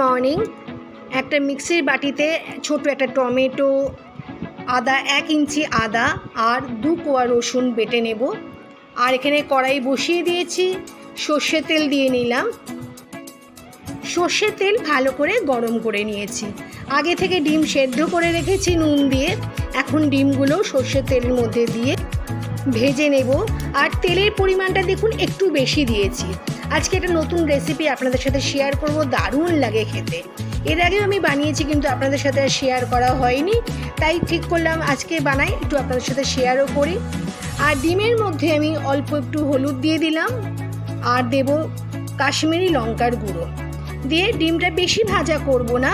Morning একটা মিক্সির বাটিতে ছোট একটা টমেটো, আদা, এক ইঞ্চি আদা আর দু কোয়া রসুন বেটে নেব। আর এখানে কড়াই বসিয়ে দিয়েছি সর্ষে তেল দিয়ে নিলাম। সর্ষের তেল ভালো করে গরম করে নিয়েছি। আগে থেকে ডিম সেদ্ধ করে রেখেছি নুন দিয়ে। এখন ডিমগুলো সর্ষের তেলের মধ্যে দিয়ে ভেজে নেব। আর তেলের পরিমাণটা দেখুন, একটু বেশি দিয়েছি। আজকে একটা নতুন রেসিপি আপনাদের সাথে শেয়ার করব, দারুণ লাগে খেতে। এর আগেও আমি বানিয়েছি, কিন্তু আপনাদের সাথে আর শেয়ার করা হয়নি। তাই ঠিক করলাম, আজকে বানাই, একটু আপনাদের সাথে শেয়ারও করি। আর ডিমের মধ্যে আমি অল্প একটু হলুদ দিয়ে দিলাম, আর দেব কাশ্মীরি লঙ্কার গুঁড়ো। দিয়ে ডিমটা বেশি ভাজা করব না,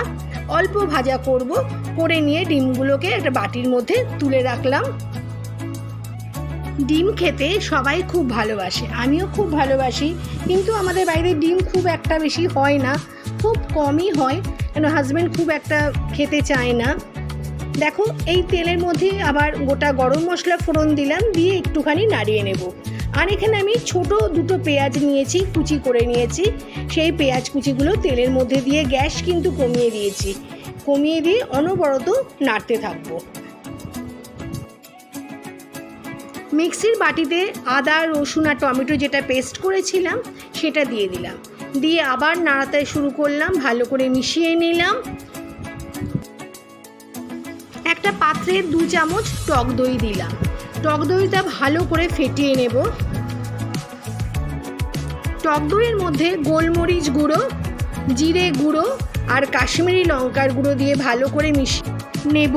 অল্প ভাজা করব, করে নিয়ে ডিমগুলোকে একটা বাটির মধ্যে তুলে রাখলাম। ডিম খেতে সবাই খুব ভালোবাসে, আমিও খুব ভালোবাসি, কিন্তু আমাদের বাইরে ডিম খুব একটা বেশি হয় না, খুব কমই হয়, কেন হাজব্যান্ড খুব একটা খেতে চায় না। দেখো, এই তেলের মধ্যে আবার গোটা গরম মশলা ফোড়ন দিলাম, দিয়ে একটুখানি নাড়িয়ে নেব। আর এখানে আমি ছোট দুটো পেঁয়াজ নিয়েছি, কুচি করে নিয়েছি, সেই পেঁয়াজ কুচিগুলো তেলের মধ্যে দিয়ে গ্যাস কিন্তু কমিয়ে দিয়েছি। কমিয়ে দিয়ে অনবরত নাড়তে থাকব। মিক্সির বাটিতে আদা, রসুন আর টমেটো যেটা পেস্ট করেছিলাম, সেটা দিয়ে দিলাম। দিয়ে আবার নাড়াতে শুরু করলাম, ভালো করে মিশিয়ে নিলাম। একটা পাত্রে দু চামচ টক দই দিলাম। টক দইটা ভালো করে ফেটিয়ে নেব। টক দইয়ের মধ্যে গোলমরিচ গুঁড়ো, জিরে গুঁড়ো আর কাশ্মীরি লঙ্কার গুঁড়ো দিয়ে ভালো করে মিশিয়ে নেব।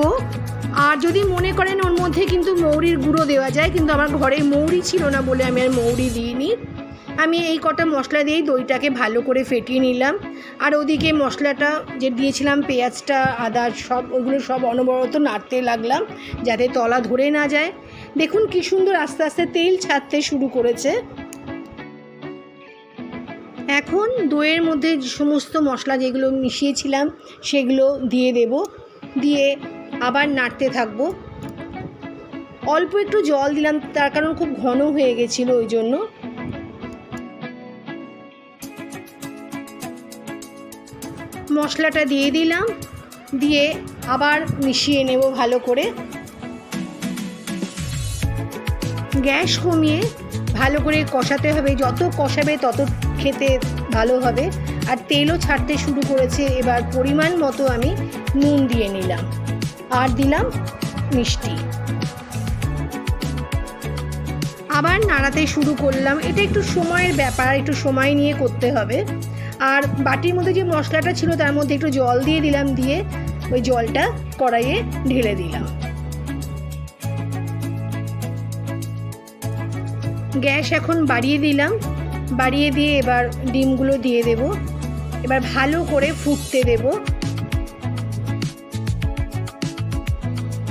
আর যদি মনে করেন ওর মধ্যে কিন্তু মৌরির গুঁড়ো দেওয়া যায়, কিন্তু আমার ঘরে মৌরি ছিল না বলে আমি আর মৌরি দিইনি। আমি এই কটা মশলা দিয়েই দইটাকে ভালো করে ফেটিয়ে নিলাম। আর ওদিকে মশলাটা যে দিয়েছিলাম, পেঁয়াজটা, আদা, সব, ওগুলো সব অনবরত নাড়তে লাগলাম যাতে তলা ধরে না যায়। দেখুন কি সুন্দর আস্তে আস্তে তেল ছাড়তে শুরু করেছে। এখন দইয়ের মধ্যে সমস্ত মশলা যেগুলো মিশিয়েছিলাম, সেগুলো দিয়ে দেব। দিয়ে আবার নাড়তে থাকব। অল্প একটু জল দিলাম, তার কারণ খুব ঘন হয়ে গেছিল ওই জন্য। মশলাটা দিয়ে দিলাম, দিয়ে আবার মিশিয়ে নেব ভালো করে। গ্যাস কমিয়ে ভালো করে কষাতে হবে, যত কষাবে তত খেতে ভালো হবে। আর তেলও ছাড়তে শুরু করেছে, এবার পরিমাণ মতো আমি নুন দিয়ে নিলাম। আর দিলাম মিষ্টি। আবার নাড়াতে শুরু করলাম। এটা একটু সময়ের ব্যাপার, একটু সময় নিয়ে করতে হবে। আর বাটির মধ্যে যে মশলাটা ছিল, তার মধ্যে একটু জল দিয়ে দিলাম, দিয়ে ওই জলটা কড়াইয়ে ঢেলে দিলাম। গ্যাস এখন বাড়িয়ে দিলাম। বাড়িয়ে দিয়ে এবার ডিমগুলো দিয়ে দেব। এবার ভালো করে ফুটতে দেব।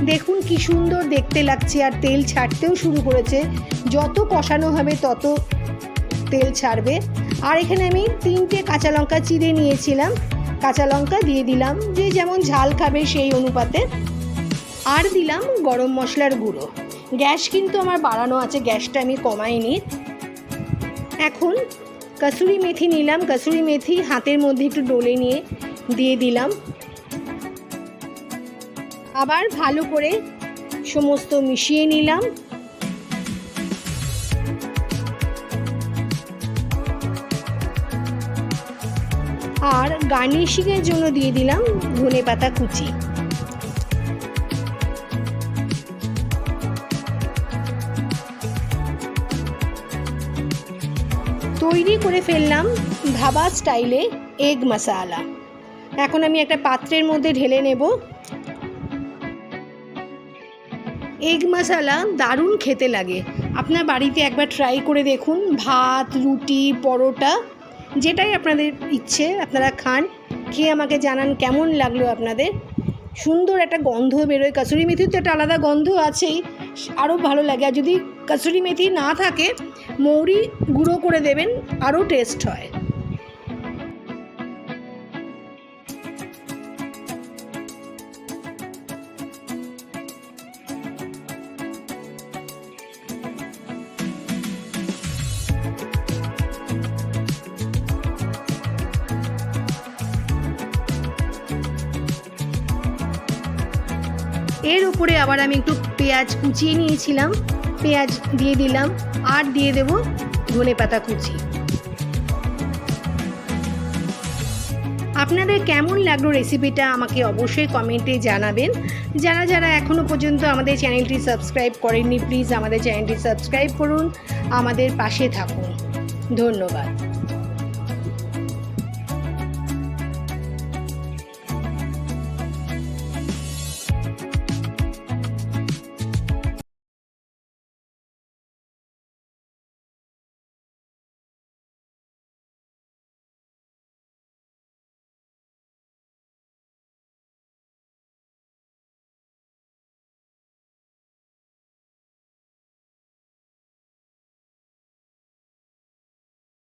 দেখুন কি সুন্দর দেখতে লাগছে আর তেল ছাড়তেও শুরু করেছে। যত কষানো হবে তত তেল ছাড়বে। আর এখানে আমি তিনটে কাঁচা লঙ্কা চিড়ে নিয়েছিলাম। কাঁচা লঙ্কা দিয়ে দিলাম, যে যেমন ঝাল খাবে সেই অনুপাতে। আর দিলাম গরম মশলার গুঁড়ো। গ্যাস কিন্তু আমার বাড়ানো আছে, গ্যাসটা আমি কমাইনি। এখন কসুরি মেথি নিলাম, কসুরি মেথি হাতের মধ্যে একটু ডলে নিয়ে দিয়ে দিলাম। আবার ভালো করে সমস্ত মিশিয়ে নিলাম। আর গার্নিশিংয়ের জন্য দিয়ে দিলাম ধনে পাতা কুচি। তৈরি করে ফেললাম ধাবা স্টাইলে এগ মশালা। এখন আমি একটা পাত্রের মধ্যে ঢেলে নেব। এগ মশালা দারুণ খেতে লাগে। আপনার বাড়িতে একবার ট্রাই করে দেখুন। ভাত, রুটি, পরোটা, যেটাই আপনাদের ইচ্ছে, আপনারা খান। খেয়ে আমাকে জানান কেমন লাগল আপনাদের। সুন্দর একটা গন্ধ বেরোয়। কাসুরি মেথির তো একটা আলাদা গন্ধ আছেই। আরও ভালো লাগে। আর যদি কাসুরি মেথি না থাকে, মৌরি গুঁড়ো করে দেবেন, আরও টেস্ট হয়। এর উপরে আবার আমি একটু পেঁয়াজ কুচিয়ে নিয়েছিলাম। পেঁয়াজ দিয়ে দিলাম, আর দিয়ে দেব ধনে পাতা কুচি। আপনাদের কেমন লাগল রেসিপিটা আমাকে অবশ্যই কমেন্টে জানাবেন। যারা যারা এখনও পর্যন্ত আমাদের চ্যানেলটি সাবস্ক্রাইব করেননি প্লিজ আমাদের চ্যানেলটি সাবস্ক্রাইব করুন। আমাদের পাশে থাকুন। ধন্যবাদ।